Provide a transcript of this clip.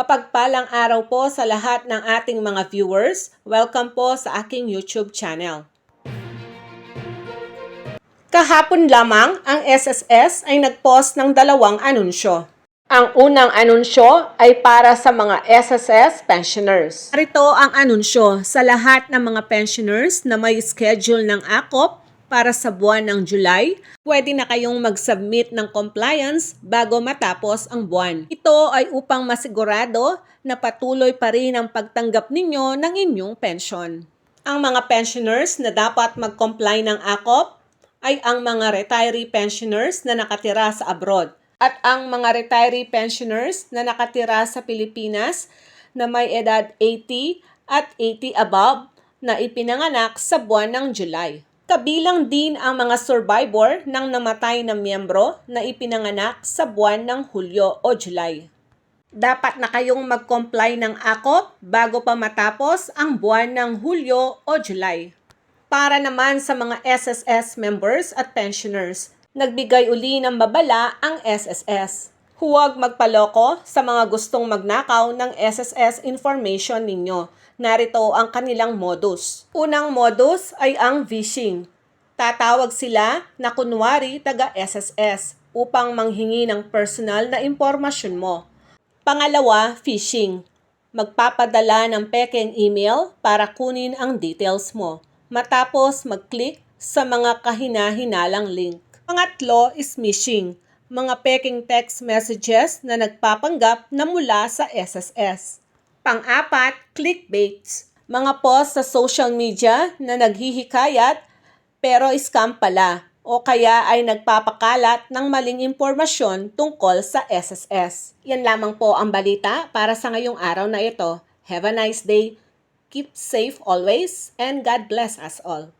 Mapagpalang araw po sa lahat ng ating mga viewers. Welcome po sa aking YouTube channel. Kahapon lamang, ang SSS ay nagpost ng dalawang anunsyo. Ang unang anunsyo ay para sa mga SSS pensioners. Narito ang anunsyo sa lahat ng mga pensioners na may schedule ng AKOP para sa buwan ng July, pwede na kayong mag-submit ng compliance bago matapos ang buwan. Ito ay upang masigurado na patuloy pa rin ang pagtanggap ninyo ng inyong pension. Ang mga pensioners na dapat mag-comply ng AKOP ay ang mga retiree pensioners na nakatira sa abroad at ang mga retiree pensioners na nakatira sa Pilipinas na may edad 80 at 80 above na ipinanganak sa buwan ng July. Kabilang din ang mga survivor ng namatay na miyembro na ipinanganak sa buwan ng Hulyo o July. Dapat na kayong mag-comply ng AKOP bago pa matapos ang buwan ng Hulyo o July. Para naman sa mga SSS members at pensioners, nagbigay uli ng babala ang SSS. Huwag magpaloko sa mga gustong magnakaw ng SSS information ninyo. Narito ang kanilang modus. Unang modus ay ang phishing. Tatawag sila na kunwari taga SSS upang manghingi ng personal na impormasyon mo. Pangalawa, phishing. Magpapadala ng pekeng email para kunin ang details mo. Matapos mag-click sa mga kahina-hinalang link. Pangatlo is smishing. Mga peking text messages na nagpapanggap na mula sa SSS. Pang-apat, clickbaits. Mga post sa social media na naghihikayat pero scam pala o kaya ay nagpapakalat ng maling impormasyon tungkol sa SSS. Yan lamang po ang balita para sa ngayong araw na ito. Have a nice day. Keep safe always and God bless us all.